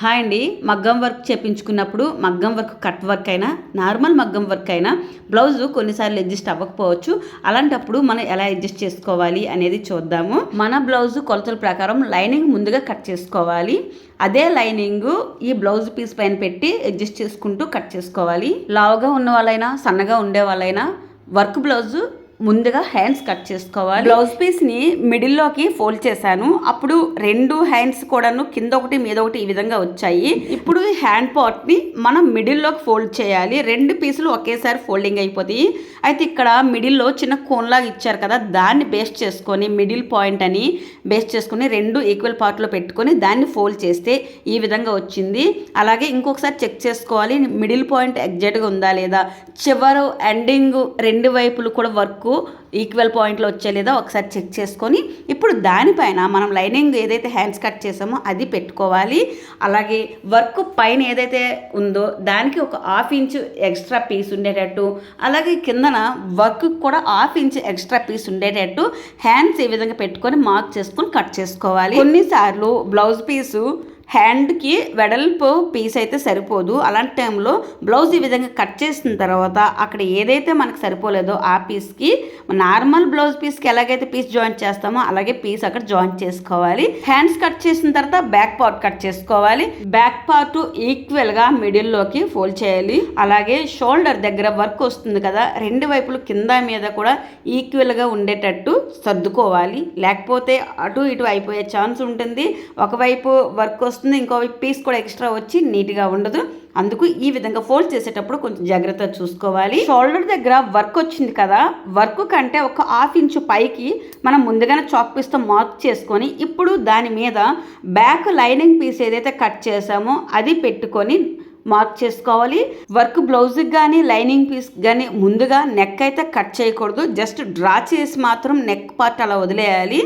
Hi అండి. మగ్గం work చేపించుకున్నప్పుడు మగ్గం వర్క్ కట్ వర్క్ అయినా నార్మల్ మగ్గం వర్క్ అయినా బ్లౌజ్ కొన్నిసార్లు అడ్జస్ట్ అవ్వకపోవచ్చు. అలాంటప్పుడు మనం ఎలా అడ్జస్ట్ చేసుకోవాలి అనేది చూద్దాము. మన బ్లౌజ్ కొలతల ప్రకారం లైనింగ్ ముందుగా కట్ చేసుకోవాలి. అదే లైనింగ్ ఈ బ్లౌజ్ పీస్ పైన పెట్టి అడ్జస్ట్ చేసుకుంటూ కట్ చేసుకోవాలి. లావుగా ఉన్న వాళ్ళైనా సన్నగా ఉండే వాళ్ళైనా వర్క్ బ్లౌజ్ ముందుగా హ్యాండ్స్ కట్ చేసుకోవాలి. బ్లౌజ్ పీస్ని మిడిల్లోకి ఫోల్డ్ చేశాను. అప్పుడు రెండు హ్యాండ్స్ కూడాను కింద ఒకటి మీద ఒకటి ఈ విధంగా వచ్చాయి. ఇప్పుడు ఈ హ్యాండ్ పార్ట్ని మనం మిడిల్లోకి ఫోల్డ్ చేయాలి. రెండు పీసులు ఒకేసారి ఫోల్డింగ్ అయిపోతాయి. అయితే ఇక్కడ మిడిల్లో చిన్న కోన్లాగా ఇచ్చారు కదా దాన్ని బేస్ చేసుకొని మిడిల్ పాయింట్ అని బేస్ చేసుకొని రెండు ఈక్వల్ పార్ట్లో పెట్టుకొని దాన్ని ఫోల్డ్ చేస్తే ఈ విధంగా వచ్చింది. అలాగే ఇంకొకసారి చెక్ చేసుకోవాలి. మిడిల్ పాయింట్ ఎగ్జాక్ట్గా ఉందా లేదా? చివరు ఎండింగ్ రెండు వైపులు కూడా వర్క్ ఈక్వల్ పాయింట్లో వచ్చే లేదా ఒకసారి చెక్ చేసుకొని ఇప్పుడు దానిపైన మనం లైనింగ్ ఏదైతే హ్యాండ్స్ కట్ చేసామో అది పెట్టుకోవాలి. అలాగే వర్క్ పైన ఏదైతే ఉందో దానికి ఒక హాఫ్ ఇంచ్ ఎక్స్ట్రా పీస్ ఉండేటట్టు అలాగే కిందన వర్క్ కూడా హాఫ్ ఇంచ్ ఎక్స్ట్రా పీస్ ఉండేటట్టు హ్యాండ్స్ ఈ విధంగా పెట్టుకొని మార్క్ చేసుకొని కట్ చేసుకోవాలి. కొన్నిసార్లు బ్లౌజ్ పీసు హ్యాండ్కి వెడల్పు పీస్ అయితే సరిపోదు. అలాంటి టైంలో బ్లౌజ్ ఈ విధంగా కట్ చేసిన తర్వాత అక్కడ ఏదైతే మనకు సరిపోలేదో ఆ పీస్కి నార్మల్ బ్లౌజ్ పీస్కి ఎలాగైతే పీస్ జాయింట్ చేస్తామో అలాగే పీస్ అక్కడ జాయింట్ చేసుకోవాలి. హ్యాండ్స్ కట్ చేసిన తర్వాత బ్యాక్ పార్ట్ కట్ చేసుకోవాలి. బ్యాక్ పార్ట్ ఈక్వల్గా మిడిల్లోకి ఫోల్డ్ చేయాలి. అలాగే షోల్డర్ దగ్గర వర్క్ వస్తుంది కదా రెండు వైపులు కింద మీద కూడా ఈక్వల్గా ఉండేటట్టు సర్దుకోవాలి. లేకపోతే అటు ఇటు అయిపోయే ఛాన్స్ ఉంటుంది. ఒకవైపు వర్క్ వస్తుంది. ఇంకో పీస్ కూడా ఎక్స్ట్రా వచ్చి నీట్గా ఉండదు. అందుకు ఈ విధంగా ఫోల్డ్ చేసేటప్పుడు కొంచెం జాగ్రత్త చూసుకోవాలి. షోల్డర్ దగ్గర వర్క్ వచ్చింది కదా. వర్క్ కంటే ఒక హాఫ్ ఇంచు పైకి మనం ముందుగానే చాక్ పీస్తో మార్క్ చేసుకొని ఇప్పుడు దాని మీద బ్యాక్ లైనింగ్ పీస్ ఏదైతే కట్ చేసామో అది పెట్టుకొని మార్క్ చేసుకోవాలి. వర్క్ బ్లౌజ్కి కానీ లైనింగ్ పీస్ కానీ ముందుగా నెక్ అయితే కట్ చేయకూడదు. జస్ట్ డ్రా చేసి మాత్రం నెక్ పార్ట్ అలా వదిలేయాలి.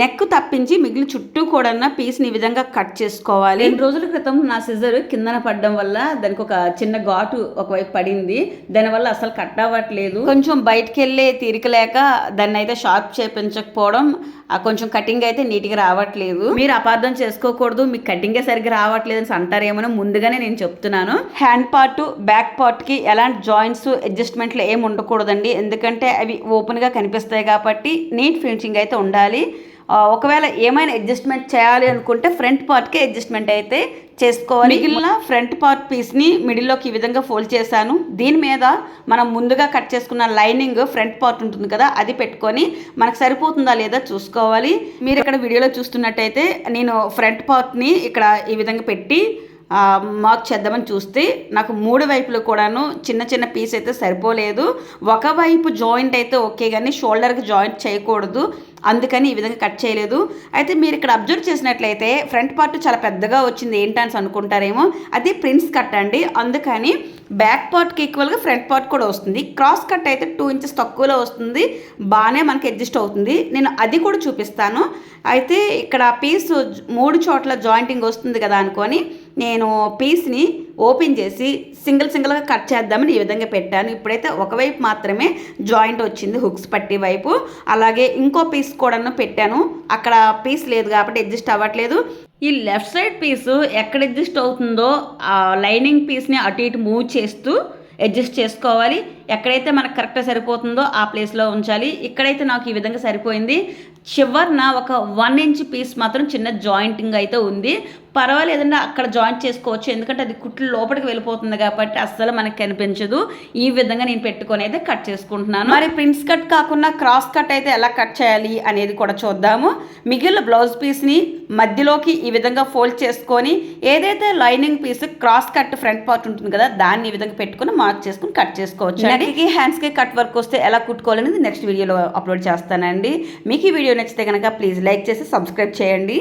నెక్ తప్పించి మిగిలిన చుట్టూ కూడా పీస్ని ఈ విధంగా కట్ చేసుకోవాలి. రెండు రోజుల క్రితం నా సిజర్ కిందన పడడం వల్ల దానికి ఒక చిన్న ఘాటు ఒకవైపు పడింది. దానివల్ల అసలు కట్ అవ్వట్లేదు. కొంచెం బయటకు వెళ్ళే తీరిక లేక దాన్ని అయితే షార్ప్ చేపించకపోవడం ఆ కొంచెం కటింగ్ అయితే నీట్గా రావట్లేదు. మీరు అపార్థం చేసుకోకూడదు. మీకు కటింగే సరిగ్గా రావట్లేదు అని అంటారేమో ముందుగానే నేను చెప్తున్నాను. హ్యాండ్ పార్ట్ బ్యాక్ పార్ట్కి ఎలాంటి జాయింట్స్ అడ్జస్ట్మెంట్లు ఏమి ఉండకూడదండి. ఎందుకంటే అవి ఓపెన్గా కనిపిస్తాయి కాబట్టి నీట్ ఫినిషింగ్ అయితే ఉండాలి. ఒకవేళ ఏమైనా అడ్జస్ట్మెంట్ చేయాలి అనుకుంటే ఫ్రంట్ పార్ట్కే అడ్జస్ట్మెంట్ అయితే చేసుకోవాలి. మిగిలిన ఫ్రంట్ పార్ట్ పీస్ని మిడిల్లోకి ఈ విధంగా ఫోల్డ్ చేశాను. దీని మీద మనం ముందుగా కట్ చేసుకున్న లైనింగ్ ఫ్రంట్ పార్ట్ ఉంటుంది కదా అది పెట్టుకొని మనకు సరిపోతుందా లేదా చూసుకోవాలి. మీరు ఇక్కడ వీడియోలో చూస్తున్నట్టయితే నేను ఫ్రంట్ పార్ట్ని ఇక్కడ ఈ విధంగా పెట్టి మార్క్ చేద్దామని చూస్తే నాకు మూడు వైపులు కూడాను చిన్న చిన్న పీస్ అయితే సరిపోలేదు. ఒకవైపు జాయింట్ అయితే ఓకే కానీ షోల్డర్కి జాయింట్ చేయకూడదు. అందుకని ఈ విధంగా కట్ చేయలేదు. అయితే మీరు ఇక్కడ అబ్జర్వ్ చేసినట్లయితే ఫ్రంట్ పార్ట్ చాలా పెద్దగా వచ్చింది. ఏంటని అనుకుంటారేమో. అది ప్రిన్స్ కట్ అండి. అందుకని బ్యాక్ పార్ట్కి ఈక్వల్గా ఫ్రంట్ పార్ట్ కూడా వస్తుంది. క్రాస్ కట్ అయితే టూ ఇంచెస్ తక్కువలో వస్తుంది. బాగానే మనకి అడ్జస్ట్ అవుతుంది. నేను అది కూడా చూపిస్తాను. అయితే ఇక్కడ పీస్ మూడు చోట్ల జాయింటింగ్ వస్తుంది కదా అనుకొని నేను పీస్ని ఓపెన్ చేసి సింగిల్ సింగిల్గా కట్ చేద్దామని ఈ విధంగా పెట్టాను. ఇప్పుడైతే ఒకవైపు మాత్రమే జాయింట్ వచ్చింది హుక్స్ పట్టి వైపు. అలాగే ఇంకో పీస్ కూడా పెట్టాను. అక్కడ పీస్ లేదు కాబట్టి అడ్జస్ట్ అవ్వట్లేదు. ఈ లెఫ్ట్ సైడ్ పీసు ఎక్కడ అడ్జస్ట్ అవుతుందో ఆ లైనింగ్ పీస్ని అటు ఇటు మూవ్ చేస్తూ అడ్జస్ట్ చేసుకోవాలి. ఎక్కడైతే మనకు కరెక్ట్గా సరిపోతుందో ఆ ప్లేస్లో ఉంచాలి. ఇక్కడైతే నాకు ఈ విధంగా సరిపోయింది. చివరిన ఒక వన్ ఇంచ్ పీస్ మాత్రం చిన్న జాయింటింగ్ అయితే ఉంది. పర్వాలేదండి అక్కడ జాయింట్ చేసుకోవచ్చు. ఎందుకంటే అది కుట్లు లోపలికి వెళ్ళిపోతుంది కాబట్టి అస్సలు మనకి కనిపించదు. ఈ విధంగా నేను పెట్టుకొని అయితే కట్ చేసుకుంటున్నాను. మరి ప్రిన్స్ కట్ కాకుండా క్రాస్ కట్ అయితే ఎలా కట్ చేయాలి అనేది కూడా చూద్దాము. మిగిలిన బ్లౌజ్ పీస్ని మధ్యలోకి ఈ విధంగా ఫోల్డ్ చేసుకొని ఏదైతే lining piece cross cut front part ఉంటుంది కదా దాన్ని ఈ విధంగా పెట్టుకుని మార్క్ చేసుకుని కట్ చేసుకోవచ్చు నెక్కి హ్యాండ్స్కి కట్ వర్క్ వస్తే ఎలా కుట్టుకోవాలనేది నెక్స్ట్ వీడియోలో అప్లోడ్ చేస్తానండి. మీకు ఈ వీడియో నచ్చితే కనుక ప్లీజ్ లైక్ చేసి సబ్స్క్రైబ్ చేయండి.